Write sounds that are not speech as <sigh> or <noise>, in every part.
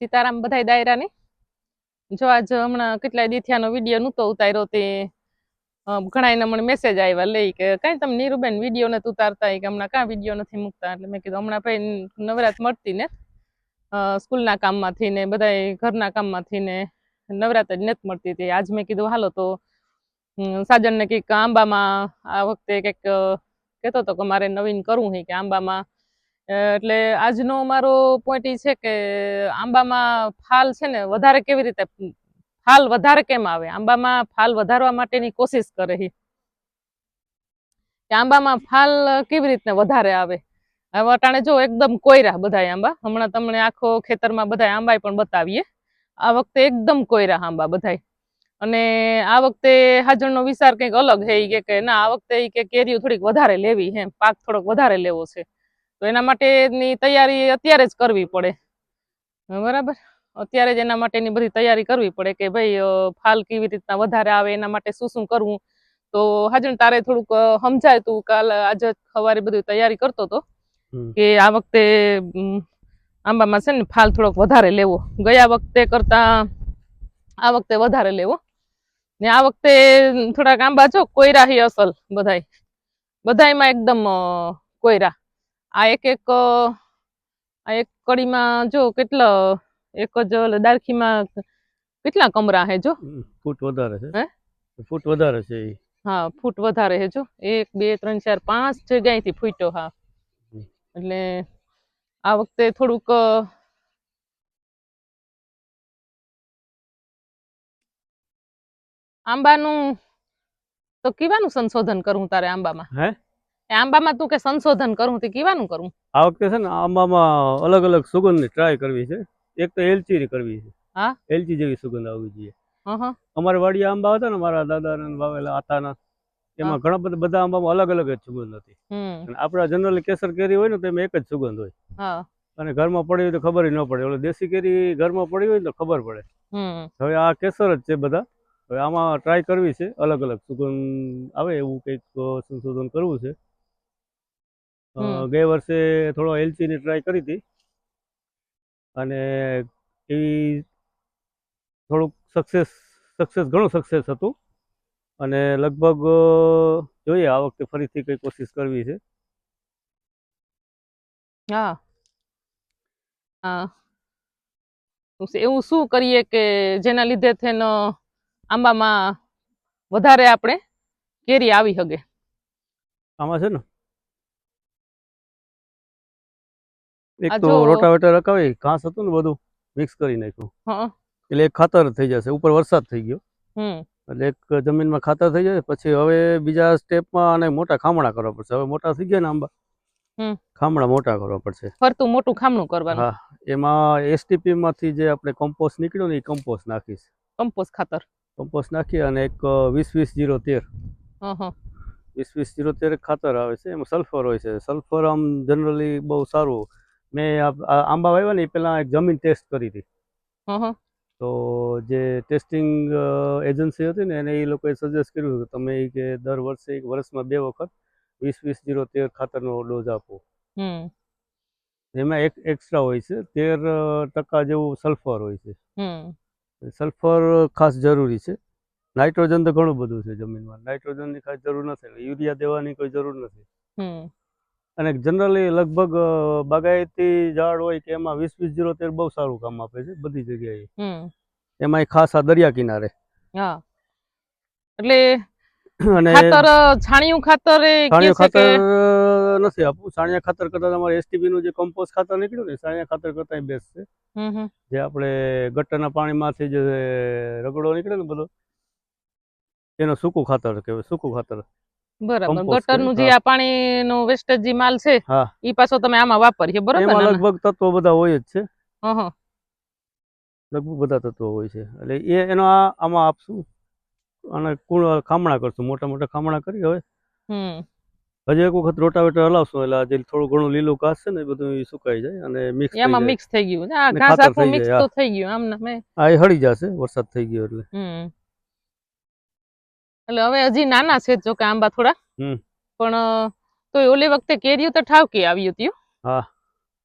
સીતારામ બધાય દાયરાની જો આજ હમણાં કેટલાય દીથિયાનો વીડિયો નહોતો ઉતાર્યો તે ઘણા મને મેસેજ આવ્યા લઈ કે, કાંઈ તમે નીરુબેન વીડિયો નથી ઉતારતા? કે હમણાં કાં વીડિયો નથી મૂકતા? એટલે મેં કીધું, હમણાં ભાઈ નવરાત મળતી ને સ્કૂલના કામમાંથી ને બધાય ઘરના કામમાંથી ને નવરાત જ નથી મળતી હતી આજ મેં કીધું, હાલો તો સાજનને કંઈક આંબામાં આ વખતે કંઈક કહેતો હતો કે મારે નવીન કરવું હે કે આંબામાં એટલે આજનો મારો પોઈન્ટ એ છે કે આંબામાં ફાલ છે ને, વધારે કેવી રીતે ફાલ વધારે કેમ આવે? આંબામાં ફાલ વધારવા માટેની કોશિશ કરે છે કે આંબામાં ફાલ કેવી રીતને વધારે આવે? હવે અટાણે જો એકદમ કોયરા બધાય આંબા. હમણાં તમને આખો ખેતરમાં બધાય આંબા પણ બતાવીએ. આ વખતે એકદમ કોયરા આંબા બધાય. અને આ વખતે હાજરનો વિચાર કંઈક અલગ છે કે ના, આ વખતે કે કેરીઓ થોડીક વધારે લેવી હે, પાક થોડોક વધારે લેવો છે. તો એના માટેની તૈયારી અત્યારે જ કરવી પડે. બરાબર? અત્યારે જ એના માટેની બધી તૈયારી કરવી પડે કે ભાઈ ફાલ કેવી રીતના વધારે આવે એના માટે શું શું કરવું? તો હાજર તારે થોડુંક સમજાય તું કાલ આજે સવારે બધું તૈયારી કરતો હતો કે આ વખતે આંબામાં છે ને ફાલ થોડોક વધારે લેવો. ગયા વખતે કરતા આ વખતે વધારે લેવો. ને આ વખતે થોડાક આંબા જો કોયરા હી અસલ બધાય. બધાયમાં એકદમ કોયરા. આ એક એક આ એક કડીમાં જો કેટલા એક જ દારખીમાં કેટલા કમરા હે જો? ફૂટ વધારે છે. હે? ફૂટ વધારે છે હા ફૂટ વધારે હે જો. એક બે ત્રણ ચાર પાંચ જગ્યાએથી ફૂટ્યો હા. એટલે આ વખતે થોડુંક આંબાનું તો કીવાનું સંશોધન કરું તારે આંબામાં? હે? આંબામાં તું કે સંશોધન કરું તે કેવાનું કરું? આ વખતે છે ને આંબામાં અલગ અલગ સુગંધની ટ્રાય કરવી છે. એક તો એલચી કરવી છે. હા? એલચી જેવી સુગંધ આવવી જોઈએ. અમારે વાડી આંબા હતા ને મારા દાદાના વાવેલા આતાના એમાં ઘણા બધા બધા આંબામાં અલગ અલગ જ સુગંધ હતી. આપણા જનરલી કેસર કેરી હોય ને તો એમાં એક જ સુગંધ હોય. અને ઘરમાં પડી હોય તો ખબર ન પડે. ઓલે દેશી કેરી ઘરમાં પડી હોય તો ખબર પડે. હવે આ કેસર જ છે બધા. હવે આમાં ટ્રાય કરવી છે. અલગ અલગ સુગંધ આવે એવું કંઈક સંશોધન કરવું છે. ગયે વર્ષે થોડો એલચીની ટ્રાય કરી હતી. અને એવી થોડુંક સક્સેસ સક્સેસ ઘણું સક્સેસ હતું. અને લગભગ જોઈએ આ વખતે ફરીથી કંઈ કોશિશ કરવી છે. હા. હા એવું શું કરીએ કે જેના લીધે થઈને આંબામાં વધારે આપણે કેરી આવી શકે આમાં છે ને? એક તો રોટાવેટર રકાવી ઘાસ હતું ને બધું મિક્સ કરી નાખ્યું. એટલે એક ખાતર થઈ જશે ઉપર વરસાદ થઈ ગયો. એટલે એક જમીનમાં ખાતર થઈ જાય પછી હવે બીજા સ્ટેપમાં અને મોટા ખામણા કરવા પડશે. હવે મોટા થઈ ગયા ને આંબા. ખામણા મોટા કરવા પડશે. ફરતું મોટું ખામણું કરવાનું. હા એમાં એસટીપી માંથી જે આપણે કમ્પોસ્ટ નીકળ્યો ને એ કમ્પોસ્ટ નાખીશ. કમ્પોસ્ટ ખાતર. કમ્પોસ્ટ નાખી અને એક વીસ વીસ જીરો તેર. વીસ વીસ જીરો તેર ખાતર આવે છે એમાં સલ્ફર હોય છે. સલ્ફર આમ જનરલી બહુ સારું મેં આંબા વાવ્યા ને એ પહેલાં એક જમીન ટેસ્ટ કરી હતી. તો જે ટેસ્ટિંગ એજન્સી હતી ને એને એ લોકોએ સજેસ્ટ કર્યું કે તમે કે દર વર્ષે એક વર્ષમાં બે વખત વીસ વીસ જીરો તેર ખાતરનો ડોઝ આપો. હમ. એમાં એક એક્સ્ટ્રા હોય છે તેર ટકા જેવું સલ્ફર હોય છે. સલ્ફર ખાસ જરૂરી છે. નાઇટ્રોજન તો ઘણું બધું છે જમીનમાં. નાઇટ્રોજનની ખાસ જરૂર નથી. યુરિયા દેવાની કોઈ જરૂર નથી. અને જનરલી લગભગ બાગાયતી ઝાડ હોય કે એમાં વીસ વીસ જીરો તેર બહુ સારું કામ આપે છે બધી જગ્યાએ. એમાં ખાસ આ દરિયા કિનારે. એટલે અને ખાતર છાણિયું ખાતર છાણિયા ખાતર નથી આપવું. છાણિયા ખાતર કરતા તમારે એસટીબી નું જે કમ્પોસ્ટ ખાતર નીકળ્યું ને છાણિયા ખાતર કરતા બેસ્ટ છે. જે આપણે ગટરના પાણીમાંથી જે રગડો નીકળે ને બધો એનો સૂકું ખાતર કહેવાય સૂકું ખાતર. બરાબર. ગટરનું જે હા. આ પાણીનો વેસ્ટેજ જે માલ છે એ ઈ પાછો તમે આમાં વાપરીએ બરાબર એમાં લગભગ તત્વો બધા હોય જ છે. હં હં. લગભગ બધા તત્વો હોય છે. એટલે એ એનો આમાં આપશું. અને કુણ ખામણા કરશું. મોટા મોટા ખામણા કરી હવે. હમ. હજી એક વખત રોટાવેટર હલાવશું. એટલે જે થોડું ઘણું લીલું ઘાસ છે ને એ બધું સુકાઈ જાય અને મિક્સ એમાં મિક્સ થઈ ગયું આ ઘાસ આખું મિક્સ તો થઈ ગયું આમ ને. આ એ હળી જશે વરસાદ થઈ ગયો એટલે. હમ. એટલે હવે હજી નાના છે જો કે આંબા થોડા. હમ. પણ તોય ઓલી વખતે કેરીઓ તો ઠાવકી આવ્યું હતું હા.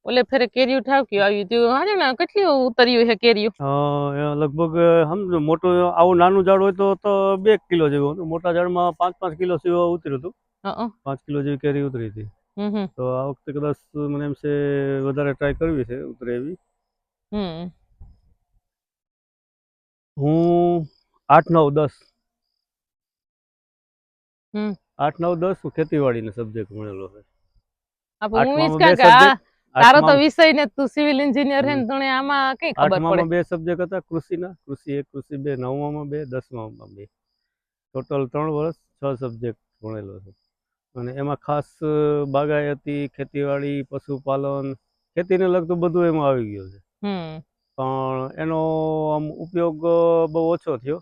ઓલે ફેરે કેરીયું ઠાવકી આવ્યું હતું. હા ને કેટલી ઉતર્યું છે કેરીયું લગભગ સમજો મોટું આવું નાનું ઝાડ હોય તો તો બે કિલો જેવું મોટા ઝાડમાં પાંચ પાંચ કિલો સિવાય ઉતર્યું હતું. પાંચ કિલો જેવી કેરી ઉતરી હતી. તો આ વખતે કદાચ મને એમ છે વધારે ટ્રાય કરવી છે ઉતરે એવી. હું આઠ નવ દસ. આઠ નવ દસ હું સબ્જેક્ટ ભણેલો છે. તારો તો વિષય ને તું સિવિલ એન્જિનિયર હે તને આમાં કઈ ખબર પડે? બે સબ્જેક્ટ હતા કૃષિના. કૃષિ એક કૃષિ બે નવમામાં બે દસમામાં બે. ટોટલ ત્રણ વર્ષ છ સબ્જેક્ટ ભણેલો છે. અને એમાં ખાસ બાગાયતી ખેતીવાડી પશુપાલન ખેતીને લગતું બધું એમાં આવી ગયું છે. હમ. પણ એનો આમ ઉપયોગ બહુ ઓછો થયો.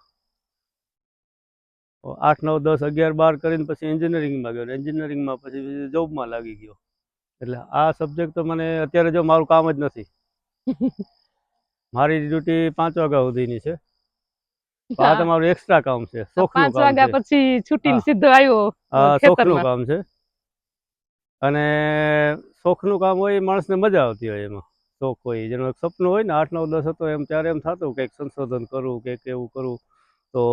આઠ નવ દસ અગિયાર બાર કરીને પછી એન્જિનિયરિંગમાં ગયો એન્જિનિયરિંગમાં પછી જોબમાં લાગી ગયો. એટલે આ સબ્જેક્ટ તો મને અત્યારે જો મારું કામ જ નથી. <laughs> મારી ડ્યુટી પાંચ વાગ્યા સુધીની છે. આ. તમારું એક્સ્ટ્રા કામ છે. શોખનું કામ વાગ્યા પછી છૂટીને સીધો આવ્યો હા શોખનું કામ છે. અને શોખનું કામ હોય માણસને મજા આવતી હોય એમાં. શોખ હોય જેનું એક સપનું હોય ને આઠ નવ દસ હતો એમ ત્યારે એમ થતું કંઈક સંશોધન કરવું કંઈક એવું કરવું તો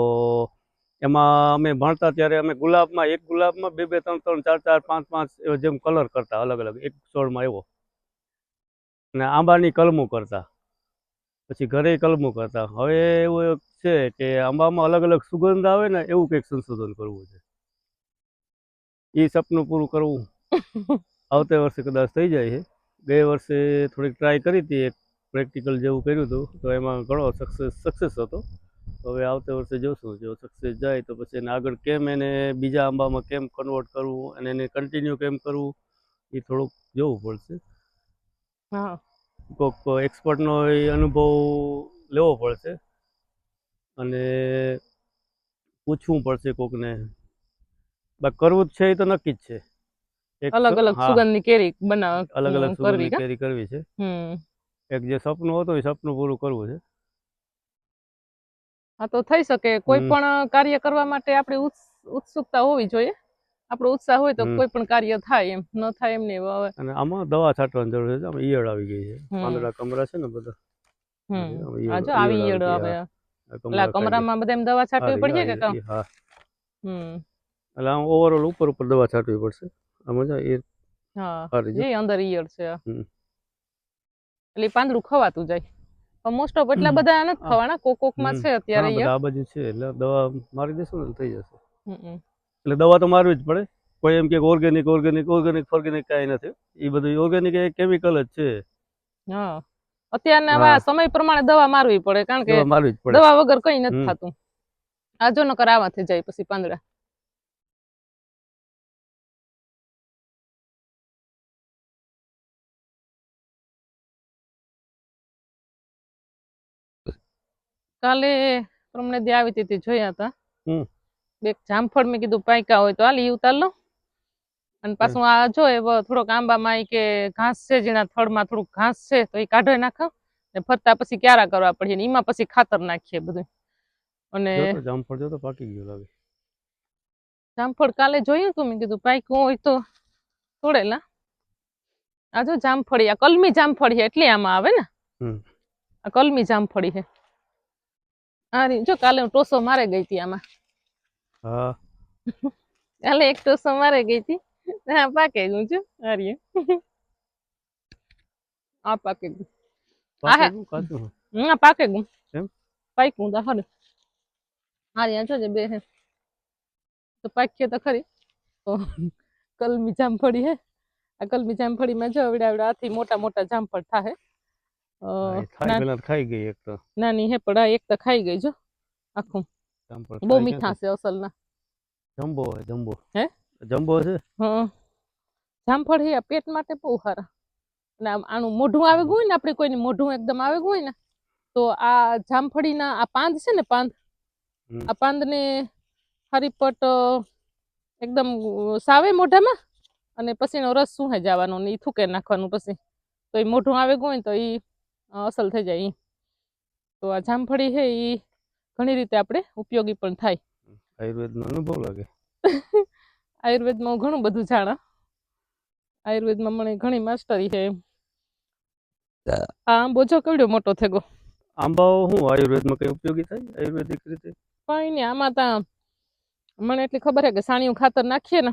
એમાં અમે ભણતા ત્યારે અમે ગુલાબમાં એક ગુલાબમાં બે બે ત્રણ ત્રણ ચાર ચાર પાંચ પાંચ એવો જેમ કલર કરતા અલગ અલગ. એક છોડમાં એવો અને આંબાની કલમો કરતા. પછી ઘરે કલમો કરતા. હવે એવું છે કે આંબામાં અલગ અલગ સુગંધ આવે ને એવું કંઈક સંશોધન કરવું છે. એ સપનું પૂરું કરવું. <laughs> આવતે વર્ષે કદાચ થઈ જાય છે. ગયે વર્ષે થોડીક ટ્રાય કરી હતી એક પ્રેક્ટિકલ જેવું કર્યું હતું. તો એમાં ઘણો સક્સેસ સક્સેસ હતો. હવે આવતે વર્ષે જોશું. જો સક્સેસ જાય તો પછી એને આગળ કેમ એને બીજા આંબામાં કેમ કન્વર્ટ કરવું અને એને કન્ટિન્યુ કેમ કરવું એ થોડુંક જોવું પડશે. હા. કોઈક એક્સપર્ટનો એ અનુભવ લેવો પડશે અને પૂછવું પડશે કોકને. બાકી કરવું જ છે એ તો નક્કી જ છે. અલગ અલગ સુગંધની કેરી બનાવ અલગ અલગ સુગંધની કેરી કરવી છે. એક જે સપનું હતું એ સપનું પૂરું કરવું છે. હા તો થઈ શકે. કોઈ પણ કાર્ય કરવા માટે આપણે ઉત્સ- ઉત્સુકતા હોવી જોઈએ. આપણો ઉત્સાહ હોય તો કોઈ પણ કાર્ય થાય એમ. ન થાય એમ નહીં હવે. અને આમાં દવા છાંટવાની જરૂર છે. આમાં ઈયળ આવી ગઈ છે. પાંદડા કમરા છે ને બધા? હમ. આમાં આ જો આવી ઈયળ આવે એટલે કમરામાં બધા એમ દવા છાંટવી પડશે કે ઈ- કાં? ઈ- હા. હમ. એટલે આમ ઓવરઓલ ઉપર ઉપર દવા છાંટવી પડશે. જો એ હા. જે અંદર ઈયળ છે. એટલે પાંદડું ખવાતું જાય. મોસ્ટ ઓફ એટલા બધા નથી થવાના કોક કોકમાં છે અત્યારે આ બાજુ છે એટલે દવા મારી દેશું ને થઈ જશે. એટલે દવા તો મારવી જ પડે. કોઈ એમ કે ઓર્ગેનિક ઓર્ગેનિક ઓર્ગેનિક ફોર્ગેનિક કાંઈ નથી. એ બધું ઓર્ગેનિક એ કેમિકલ જ છે. હા. અત્યારના. આવા સમય પ્રમાણે દવા મારવી પડે કારણ કે દવા વગર કઈ નથી થતું. આ જો નકર આવા થઈ જાય પછી પાંદડા. કાલે તમને દે આવી હતી જોયા હતા. બે જામફળ મેં કીધું પાયકા હોય તો હાલ ઈ ઉતાર લો. અને પાછું આ જો એ થોડોક આંબામાં કે ઘાસ છે જેના થડમાં થોડુંક ઘાસ છે તો એ કાઢી નાખો. ને ફરતા પછી ક્યારા કરવા પડીએ ને એમાં પછી ખાતર નાખીએ બધું. અને જામફળ જો તો પાકી ગયું લાગે. જામફળ કાલે જોયું તું મેં કીધું પાક્યું હોય તો તોડેલા. આ જો જામફળી આ કલમી જામફળી છે એટલે આમાં આવે ને. આ કલમી જામફળી છે. આ રી- જો કાલે હું ટોસો મારે ગઈ હતી આમાં. હા. કાલે એક ટોસો મારે ગઈ હતી. હા પાકે ગયું છું હારીએ આ પાકે ગયું. પાકે ગયું કાચું? હા પાકે ગયું. એમ? પાક્યું તો ખરું હારી આ જોજે બે હે. તો પાકીએ તો ખરી. તો કલમી જામફળી હે. આ કલમી જામફળીમાં જો અવડાવડા આવડા હાથી મોટા મોટા જામફળ થાય ખાઈ ગઈ એક તો. નાની હે એક તો ખાઈ ગઈ જો આખું. જામફળ બહુ મીઠા છે. અસલ ના જમ્બો જમ્બો. હે? જમ્બો છે? હા. જામફળ હે પેટ માટે બહુ સારા. અને આનું મોઢું આવે ગયું ને આપણે કોઈને મોઢું એકદમ આવે ગયું ને તો આ જામફળીના આ પાંદ છે ને પાંદ. આ પાંદને હરીપટ એકદમ સાવે મોઢામાં અને પછી એનો રસ શું જવાનો ને એ થૂકે નાખવાનું પછી. તો એ મોઢું આવે ગયું હોય તો એ અસલ થઈ જાય તો આ જામફળી છે એ ઘણી રીતે આપણે ઉપયોગી પણ થાય. આયુર્વેદનો અનુભવ લાગે. <laughs> આયુર્વેદમાં હું ઘણું બધું જાણા. આયુર્વેદમાં મને ઘણી માસ્ટરી છે આ આંબો જો કેવડો મોટો થયો આંબાઓ શું આયુર્વેદમાં કઈ ઉપયોગી થાય? આયુર્વેદિક રીતે? કઈ નહીં આમાં તા મને એટલી ખબર છે કે સાણિયું ખાતર નાખીએ ને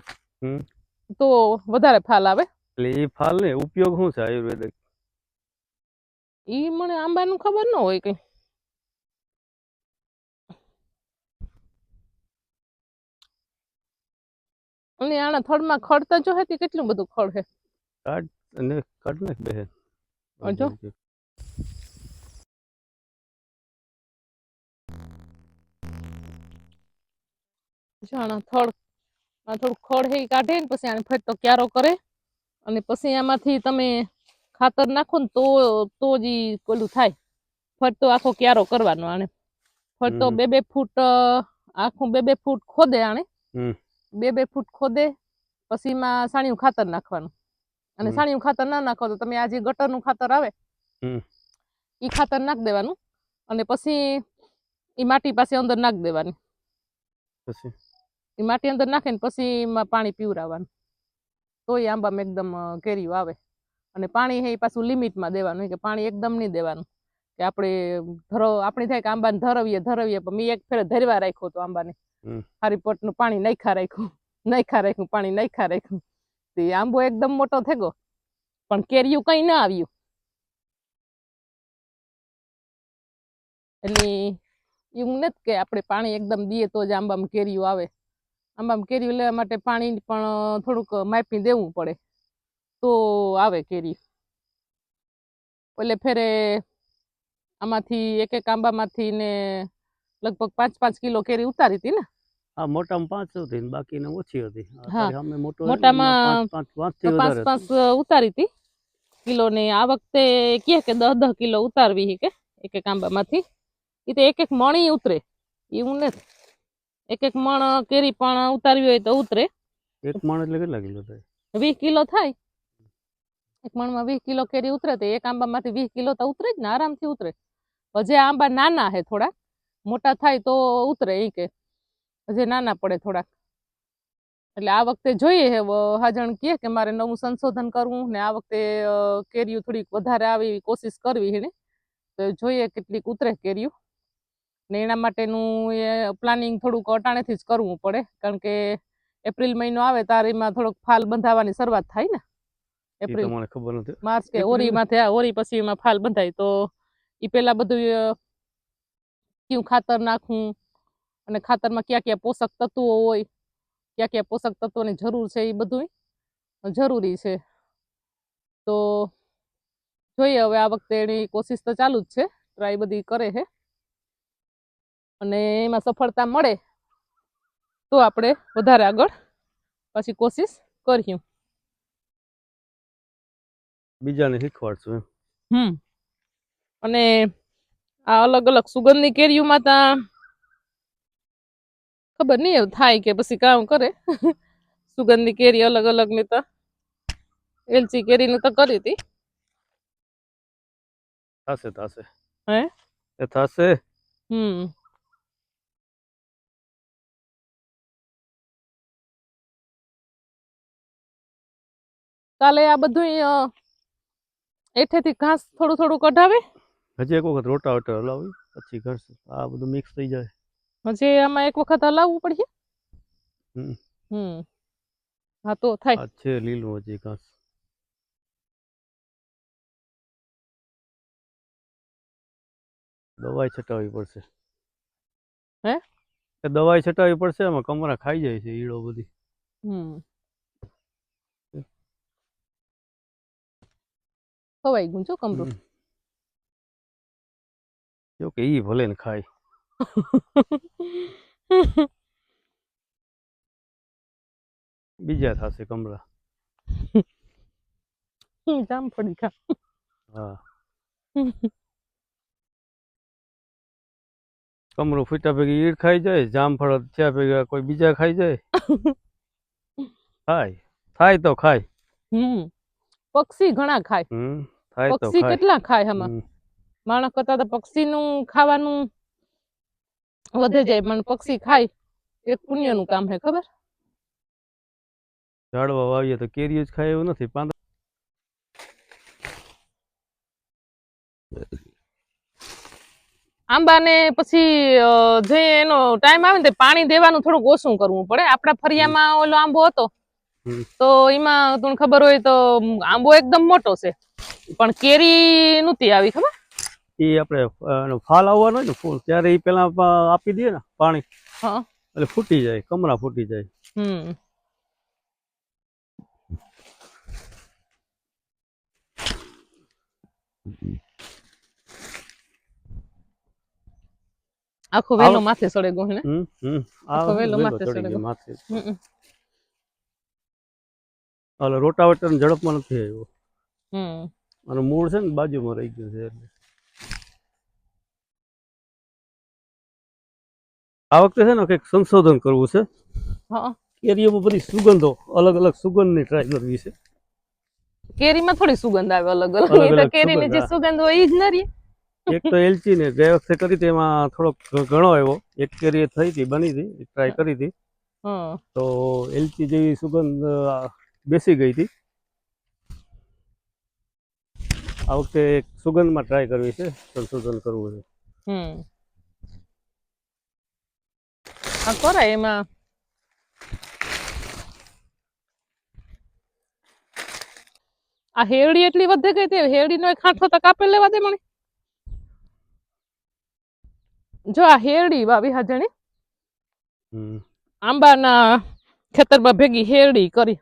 તો વધારે ફાલ આવે. એટલે એ ફાલ ને ઉપયોગ શું છે આયુર્વેદિક? ઈ મને આંબાનું ખબર ન હોય કઈ. અને આના થડમાં ખડતા તો જો હતી કેટલું બધું ખડ છે અને કાટ નાખ બે આ જો. જો થડમાં થોડું ખડ હે કાઢે ને પછી આને ફરતો ક્યારો કરે. અને પછી આમાંથી તમે ખાતર નાખો ને તો તો જ પેલું થાય. ફરતો આખો ક્યારો કરવાનો આને ફરતો બે બે ફૂટ આખું બે બે ફૂટ ખોદે આને બે બે ફૂટ ખોદે પછી એમાં સાણિયું ખાતર નાખવાનું. અને સાણિયું ખાતર ના નાખો તો તમે આ જે ગટરનું ખાતર આવે હમ. ઈ ખાતર નાખ દેવાનું. અને પછી ઈ માટી પાસે અંદર નાખ દેવાની. પછી? ઈ માટી અંદર નાખીને પછી પાણી પીવરાવવાનું તોય આંબામાં એકદમ કેરીઓ આવે. અને પાણી હે પાછું લિમિટમાં દેવાનું કે પાણી એકદમ નહીં દેવાનું. કે આપણે ધરો આપણે થાય કે આંબાને ધરવીએ ધરવીએ પણ મેં એક ફેરે ધરવા રાખ્યો તો આંબાને. હારી પટનું પાણી નાખ્યા રાખ્યું નાખ્યા રાખ્યું પાણી નાખ્યા રાખ્યું. તે આંબો એકદમ મોટો થઈ ગયો પણ કેરીયું કઈ ના આવ્યું. એટલે એવું નથી કે આપણે પાણી એકદમ દઈએ તો જ આંબામાં કેરીયું આવે. આંબામાં કેરીયું લેવા માટે પાણી પણ થોડુંક માપી દેવું પડે. તો આવે કેરી. એટલે ફેરે આમાંથી એક એક આંબામાંથી ને લગભગ પાંચ પાંચ કિલો કેરી ઉતારી હતી ને? હા મોટામાં પાંચ હતી ને ઓછી હતી. મોટો મોટામાં પાંચ પાંચ ઉતારી હતી. કિલો ને આ વખતે કહે કે દસ દસ કિલો ઉતારવી કે એક એક આંબામાંથી. એ તો એક એક મણી ઉતરે. એવું નથી એક એક મણ કેરી પણ ઉતારવી હોય તો ઉતરે. એક મણ એટલે કેટલા કિલો થાય? વીસ કિલો થાય. એક મણમાં વીસ કિલો કેરી ઉતરે તો એક આંબામાંથી વીસ કિલો તો ઉતરે જ ને, આરામથી ઉતરે. હજે આંબા નાના હે થોડા મોટા થાય તો ઉતરે એ કે. હજે નાના પડે થોડાક. એટલે આ વખતે જોઈએ હે હાજણ કહે કે મારે નવું સંશોધન કરવું ને આ વખતે કેરીઓ થોડીક વધારે આવે કોશિશ કરવી એને તો જોઈએ કેટલીક ઉતરે કેરીઓ. ને એના માટેનું એ પ્લાનિંગ થોડુંક અટાણેથી જ કરવું પડે. કારણ કે એપ્રિલ મહિનો આવે ત્યારે એમાં થોડોક ફાલ બંધાવવાની શરૂઆત થાય ને. એપ્રિલ મને ખબર નથી. માર્ચ કે ઓરીમાં થયા ઓરી પછી એમાં ફાલ બંધાય. તો એ પેલા બધું કયું ખાતર નાખવું અને ખાતરમાં કયા કયા પોષક તત્વો હોય કયા કયા પોષક તત્વોની જરૂર છે એ બધું જરૂરી છે. તો જોઈએ હવે આ વખતે એની કોશિશ તો ચાલુ જ છે. ટ્રાય બધી કરે છે અને એમાં સફળતા મળે તો આપણે વધારે આગળ પછી કોશિશ કર્યું બીજાને શીખવાડશું એમ. હમ. અને આ અલગ અલગ સુગંધની કેરીઓમાં તા ખબર નહીં એવું થાય કે પછી કામ કરે. સુગંધની કેરી અલગ અલગની તો. એલચી કેરીની તો કરી હતી. થશે થશે. હે? એ થશે? હમ. કાલે આ બધું એઠેથી ઘાસ થોડું થોડું કઢાવે. હજી એક વખત રોટાવેટર હલાવી પછી ઘાસ આ બધું મિક્સ થઈ જાય. હજી આમાં એક વખત હલાવવું પડશે? હમ. હા તો થાય. છે લીલું હજી ઘાસ. દવાઈ છટાવવી પડશે. હે? દવાઈ છટાવવી પડશે એમાં કમરા ખાઈ જાય છે ઈળો બધી. હમ. ખવાઈ ગયું છો કમરું. જો કે ઈ ભલે ને ખાય. <laughs> બીજા થશે કમરા. જામફળી ખા હા. <laughs> કમરું ફૂટ્યા ભેગી ઈડ ખાઈ જાય જામફળ થયા ભેગા કોઈ બીજા ખાઈ જાય. <laughs> ખાય. થાય તો ખાય. હમ. પક્ષી ઘણા ખાય. પક્ષી કેટલા ખાય હમણાં માણસ કરતા તો પક્ષી નું ખાવાનું વધે જાય પણ પક્ષી ખાય એ એક પુણ્યનું કામ છે ખબર? ઝાડવા વાવીએ તો કેરીઓ જ ખાય એવું નથી આંબા ને પછી જે એનો ટાઈમ આવે ને પાણી દેવાનું થોડુંક ઓછું કરવું પડે. આપણા ફરિયામાં ઓલો આંબો હતો તો એમાં તમને ખબર હોય તો આંબો એકદમ મોટો છે. પણ કેરી નતી આવી ખબર? એ આપણે ફાલ આવવાનો હોય ને ફૂલ ત્યારે એ પેલા આપી દઈએ ને પાણી. એટલે ફૂટી જાય કમરા ફૂટી જાય. હમ. આખો વેલો માથે સડે ગયો ને? આખો વેલો માથે સડે ગયો. માથે. એટલે રોટાવેટર ઝડપમાં નથી આવ્યો. અને મૂળ છે ને બાજુમાં રહી ગયું છે એટલે. આ વખતે છે ને કંઈક સંશોધન કરવું છે. કેરીઓમાં બધી સુગંધો અલગ અલગ સુગંધની ટ્રાય કરવી છે. કેરીમાં થોડી સુગંધ આવે અલગ અલગ. કેરીની જે સુગંધ હોય એ જ ન રહી એક તો એલચી ને ગયા વખતે કરી હતી એમાં થોડોક ઘણો એવો એક કેરી થઈ હતી બની હતી ટ્રાય કરી હતી. તો એલચી જેવી સુગંધ બેસી ગઈ હતી. આ વખતે એક સુગંધમાં ટ્રાય કરવી છે સંશોધન કરવું છે. હમ. આ કરાય એમાં? આ હેરડી એટલી વધે ગઈ તે હેરડીનો એક ખાંઠો તો કાપે લેવા દે મને. જો આ હેરડી વાવી હા જણી આંબાના ખેતરમાં ભેગી હેરડી કરી.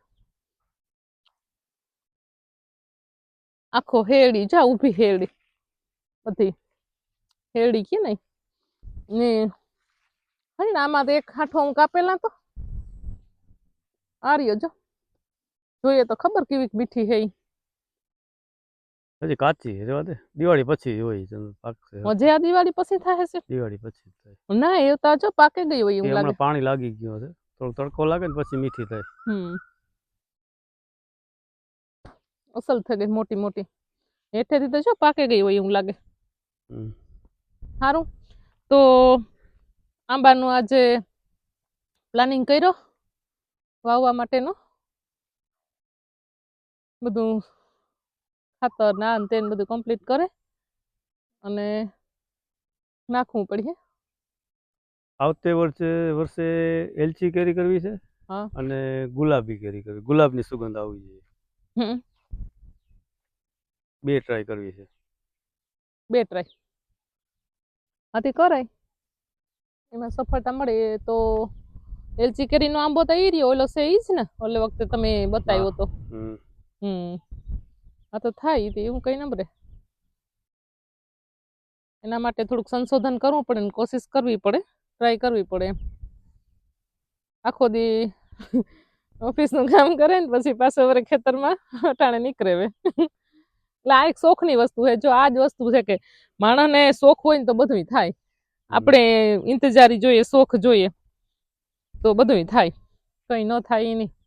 આખો હેરડી જા ઊભી હેરડી બધી હેરડી કે નહીં ને હે ને આમાં તો એક હાંઠો હું કાપેલા તો આ રહ્યો જો જોઈએ તો ખબર કેવી મીઠી હે ઈ. હજી કાચી છે, રહેવા દે। દિવાળી પછી હોય છે, પાકશે હજે આ દિવાળી પછી થાય છે? દિવાળી પછી થાય. ના એ તો જો પાકે ગઈ હોય એ એવું હમણાં લાગે. પાણી લાગી ગયું છે થોડો તડકો લાગે ને પછી મીઠી થાય. હમ. અસલ થઈ ગઈ મોટી મોટી. હેઠેથી તો જો પાકે ગઈ હોય એવું લાગે. સારું તો આંબાનું આજે પ્લાનિંગ કર્યો વાવવા માટેનો. બધું ખાતર ના ને તેને બધું કમ્પ્લીટ કરે અને નાખવું પડીએ આવતે વર્ષે વર્ષે એલચી કેરી કરવી છે હા. અને ગુલાબી કેરી કરવી. ગુલાબની સુગંધ આવવી જોઈએ. હમ. બે ટ્રાય કરવી છે. બે ટ્રાય આથી કરાય. એમાં સફળતા મળે તો એલચી કેરીનો આંબો તો ઈ રહ્યો ઓલો છે ઈ જ ને ઓલે વખતે તમે બતાવ્યો તો. હમ. આ તો થાય તે એવું કઈ નંબરે. એના માટે થોડુંક સંશોધન કરવું પડે ને કોશિશ કરવી પડે ટ્રાય કરવી પડે આખો દી <laughs> ઓફિસનું કામ કરે ને પછી પાછો વરે ખેતરમાં અટાણે નીકળે એટલે આ એક શોખની વસ્તુ છે. જો આ જ વસ્તુ છે કે માણસને શોખ હોય ને તો બધું થાય. આપણે ઇંતજારી જોઈએ શોખ જોઈએ તો બધું થાય. કંઈ ન થાય એની. નહીં